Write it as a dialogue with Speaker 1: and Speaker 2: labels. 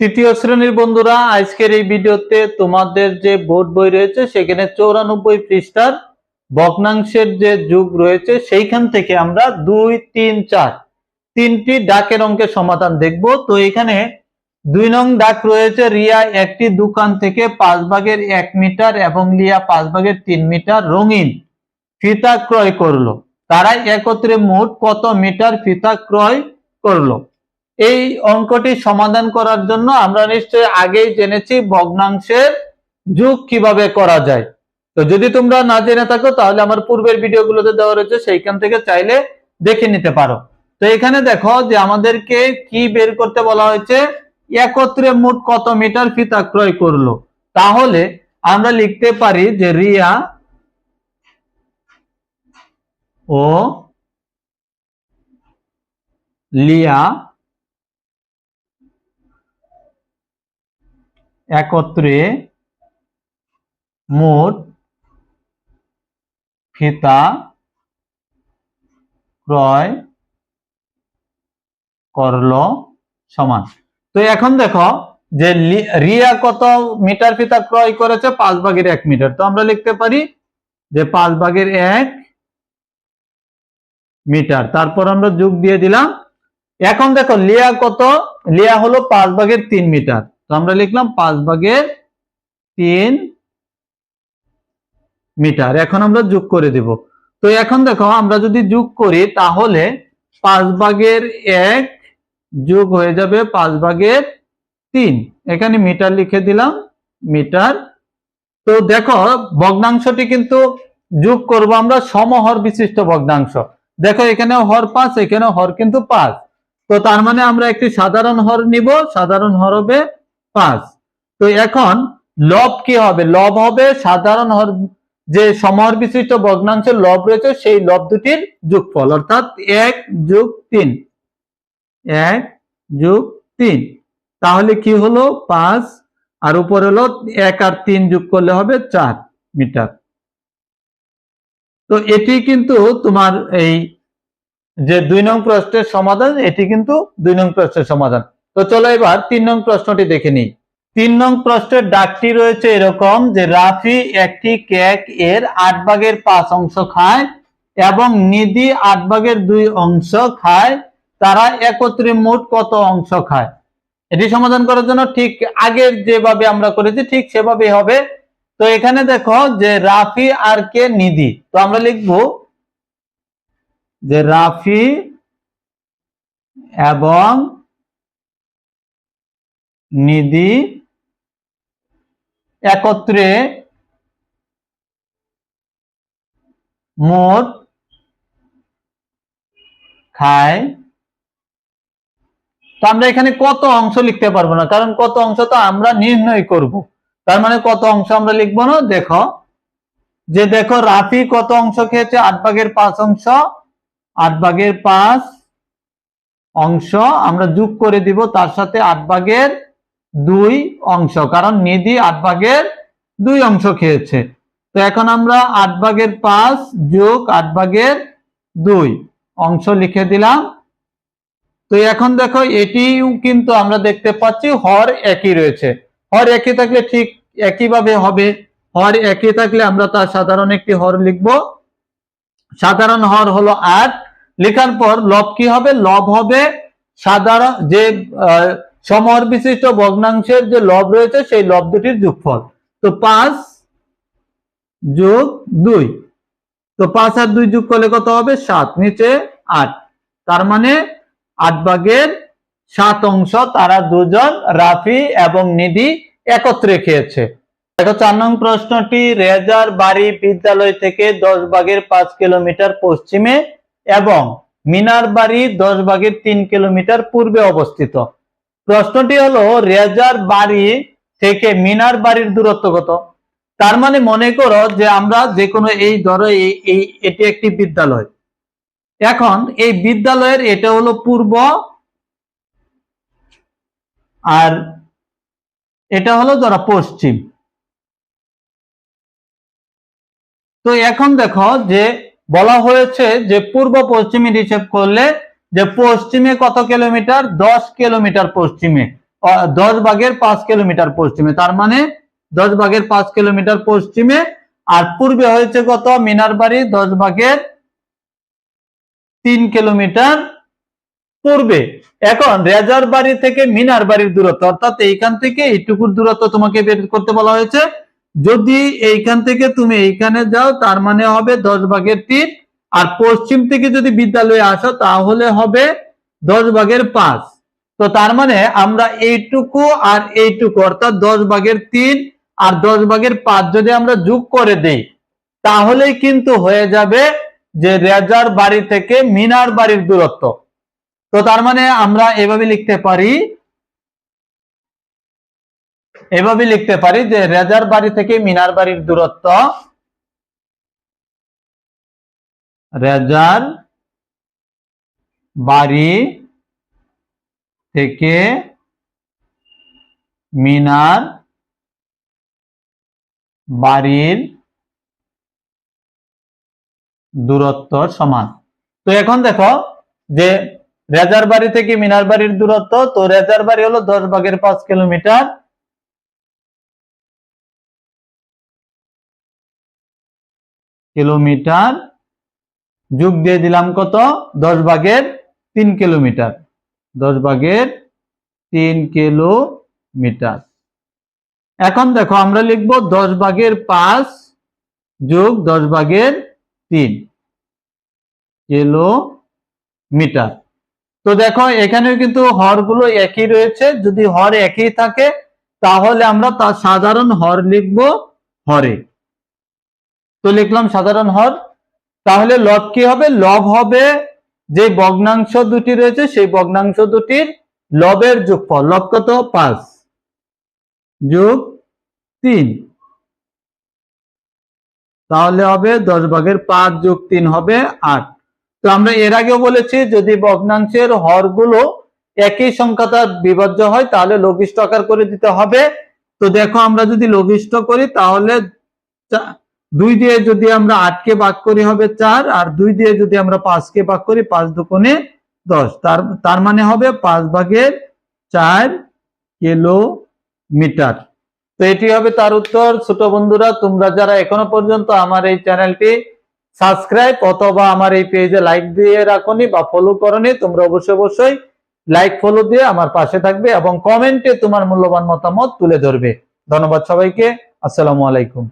Speaker 1: তৃতীয় শ্রেণির বন্ধুরা, আজকের এই ভিডিওতে তোমাদের যে বোর্ড বই রয়েছে, সেখানে চৌরানব্বই পৃষ্ঠার ভগ্নাংশের যে যুগ রয়েছে, সেইখান থেকে আমরা দুই, তিন, চার, তিনটি ডাকের অঙ্কের সমাধান দেখব। তো এখানে দুই নং ডাক রয়েছে, রিয়া একটি দোকান থেকে পাঁচ ভাগের এক মিটার এবং লিয়া পাঁচ ভাগের তিন মিটার রঙিন ফিতা ক্রয় করল। তারা একত্রে মোট কত মিটার ফিতা ক্রয় করল? এই অঙ্কটি সমাধান করার জন্য আমরা নিশ্চয় আগেই জেনেছি ভগ্নাংশের যুগ কীভাবে করা যায়। তো যদি তোমরা না জেনে থাকো, তাহলে আমার পূর্বের ভিডিওগুলোতে দেওয়া রয়েছে, সেইখান থেকে চাইলে দেখে নিতে পারো। তো এখানে দেখো যে আমাদেরকে কি বের করতে বলা হয়েছে? একত্রে মোট কত মিটার ফিতা ক্রয় করল? তাহলে আমরা লিখতে পারি যে রিয়া ও লিয়া একত্রে মোট ফিতা ক্রয় করল সমান। তো এখন দেখো যে রিয়া কত মিটার ফিতা ক্রয় করেছে? পাঁচ ভাগের এক মিটার। তো আমরা লিখতে পারি যে পাঁচ ভাগের এক মিটার। তারপর আমরা যোগ দিয়ে দিলাম। এখন দেখো লিয়া কত? লিয়া হলো পাঁচ ভাগের তিন মিটার। তো আমরা লিখলাম পাঁচ ভাগের তিন মিটার। এখন আমরা যোগ করে দিব। তো এখন দেখো, আমরা যদি যোগ করি, তাহলে পাঁচ ভাগের এক যোগ হয়ে যাবে পাঁচ ভাগের তিন। এখানে মিটার লিখে দিলাম, মিটার। তো দেখো, ভগ্নাংশটি কিন্তু যোগ করব আমরা সমহর বিশিষ্ট ভগ্নাংশ। দেখো এখানে হর পাঁচ এখানে হর কিন্তু পাঁচ। তো তার মানে আমরা একটি সাধারণ হর নিব, সাধারণ হর হবে পাঁচ। তো এখন লব কি হবে? লব হবে সাধারণ যে সমহর বিশিষ্ট ভগ্নাংশের লব রয়েছে, সেই লব দুটির যোগফল। অর্থাৎ এক যোগ তিন। এক যোগ তিন। তাহলে কি হলো? পাঁচ। আর উপর হলো এক আর তিন যোগ করলে হবে চার মিটার। তো এটি কিন্তু তোমার এই যে দুই নং প্রশ্নের সমাধান, এটি কিন্তু দুই নং প্রশ্নের সমাধান। তো চলো এবার তিন নং প্রশ্নটি দেখে নিই। তিন নং প্রশ্নের ডাকটি রয়েছে এরকম যে, রাফি একটি কেক এর আট ভাগের পাঁচ অংশ খায় এবং নিধি আট ভাগের দুই অংশ খায়। তারা একত্রে মোট কত অংশ খায়? এটি সমাধান করার জন্য ঠিক আগের যেভাবে আমরা করেছি, ঠিক সেভাবে হবে। তো এখানে দেখো যে, রাফি আর কে নিধি? তো আমরা লিখব যে, রাফি এবং নিধি একত্রে মোট খায়। তো আমরা এখানে কত অংশ লিখতে পারব না? কারণ কত অংশ তো আমরা নির্ণয় করব। তার মানে কত অংশ আমরা লিখব না? দেখো, যে দেখো রাফি কত অংশ খেয়েছে? আট ভাগের পাঁচ অংশ। আট ভাগের পাঁচ অংশ আমরা যোগ করে দিব, তার সাথে আট ভাগের দুই অংশ কারণ নিধি আট ভাগের দুই অংশ খেয়েছে। তো এখন আমরা আট ভাগের পাঁচ যোগ আট ভাগের দুই অংশ লিখে দিলাম। তো এখন দেখো এটিও কিন্তু আমরা দেখতে পাচ্ছি হর একই রয়েছে। হর একই থাকলে ঠিক একইভাবে হবে। হর একই থাকলে আমরা তার সাধারণ একটি হর লিখব। সাধারণ হর হলো আট। লেখার পর লব কি হবে? লব হবে সাধারণ যে আহ, সমহর বিশিষ্ট ভগ্নাংশের যে লব রয়েছে, সেই লব দুটির যোগফল। তো পাঁচ যোগ দুই। তো পাঁচ আর দুই যোগ করলে কত হবে? সাত। নিচে আট। তার মানে আট ভাগের সাত অংশ তারা দুজন রাফি এবং নিধি একত্রে খেয়েছে। দেখো চার নং প্রশ্নটি, রেজার বাড়ি বিদ্যালয় থেকে দশ ভাগের পাঁচ কিলোমিটার পশ্চিমে এবং মিনার বাড়ি দশ ভাগের তিন কিলোমিটার পূর্বে অবস্থিত। প্রশ্নটি হলো, রেজার বাড়ি থেকে মিনার বাড়ির দূরত্ব কত? তার মানে মনে করো যে আমরা যে কোনো এই ধরো এই এটি একটি বিদ্যালয়। এখন এই বিদ্যালয়ের এটা হলো পূর্ব আর এটা হলো ধরো পশ্চিম। তো এখন দেখো যে বলা হয়েছে যে পূর্ব পশ্চিমের হিসেব করলে যে পশ্চিমে কত কিলোমিটার? দশ কিলোমিটার পশ্চিমে। দশ ভাগের পাঁচ কিলোমিটার পশ্চিমে। তার মানে দশ ভাগের পাঁচ কিলোমিটার পশ্চিমে। আর পূর্বে হয়েছে কত? মিনার বাড়ি, দশ ভাগের তিন কিলোমিটার পূর্বে। এখন রেজার বাড়ি থেকে মিনার বাড়ির দূরত্ব, অর্থাৎ এইখান থেকে এইটুকুর দূরত্ব তোমাকে বের করতে বলা হয়েছে। যদি এইখান থেকে তুমি এইখানে যাও, তার মানে হবে দশ ভাগের তিন আর পশ্চিম থেকে যদি বিদ্যালয়ে আসো, তাহলে হবে দশ ভাগের পাঁচ। তো তার মানে আমরা এইটুকু আর এইটুকু, অর্থাৎ দশ ভাগের তিন আর দশ ভাগের পাঁচ যদি আমরা যোগ করে দেই, তাহলেই কিন্তু হয়ে যাবে যে রেজার বাড়ি থেকে মিনার বাড়ির দূরত্ব। তো তার মানে আমরা এভাবে লিখতে পারি, এভাবে লিখতে পারি যে রেজার বাড়ি থেকে মিনার বাড়ির দূরত্ব রেজার বাড়ি থেকে মিনার বাড়ির দূরত্ব সমান। তো এখন দেখো যে রেজার বাড়ি থেকে মিনার বাড়ির দূরত্ব, তো রেজার বাড়ি হলো দশ ভাগের পাঁচ কিলোমিটার। কিলোমিটার যোগ দিয়ে দিলাম কত? দশ ভাগের তিন কিলোমিটার। দশ ভাগের তিন কিলোমিটার। এখন দেখো, আমরা লিখব দশ ভাগের পাঁচ যোগ দশ ভাগের তিন কিলোমিটার। তো দেখো, এখানেও কিন্তু হরগুলো একই রয়েছে। যদি হর একই থাকে, তাহলে আমরা তার সাধারণ হর লিখব হরে। তো লিখলাম সাধারণ হর তাহলে লব কি হবে? লব হবে যে ভগ্নাংশ দুটি রয়েছে, সেই ভগ্নাংশ দুটির লবের যোগফল। লব কত? পাঁচ। যোগ তিন। তাহলে হবে দশ ভাগের পাঁচ যোগ তিন হবে আট। তো আমরা এর আগেও বলেছি, যদি ভগ্নাংশের হরগুলো একই সংখ্যাটা বিভাজ্য হয়, তাহলে লঘিষ্ঠ আকার করে দিতে হবে। তো দেখো আমরা যদি লঘিষ্ঠ করি, তাহলে দুই দিয়ে যদি আমরা আটকে ভাগ করি হবে চার, আর দুই দিয়ে যদি আমরা পাঁচকে ভাগ করি, পাঁচ দুকোণে দশ। তার তার মানে হবে পাঁচ ভাগের চার কিলোমিটার। তো এটি হবে তার উত্তর। ছোট বন্ধুরা, তোমরা যারা এখনও পর্যন্ত আমার এই চ্যানেলটি সাবস্ক্রাইব অথবা আমার এই পেজে লাইক দিয়ে রাখনি বা ফলো করনি, তোমরা অবশ্যই অবশ্যই লাইক ফলো দিয়ে আমার পাশে থাকবে এবং কমেন্টে তোমার মূল্যবান মতামত তুলে ধরবে। ধন্যবাদ সবাইকে। আসসালামু আলাইকুম।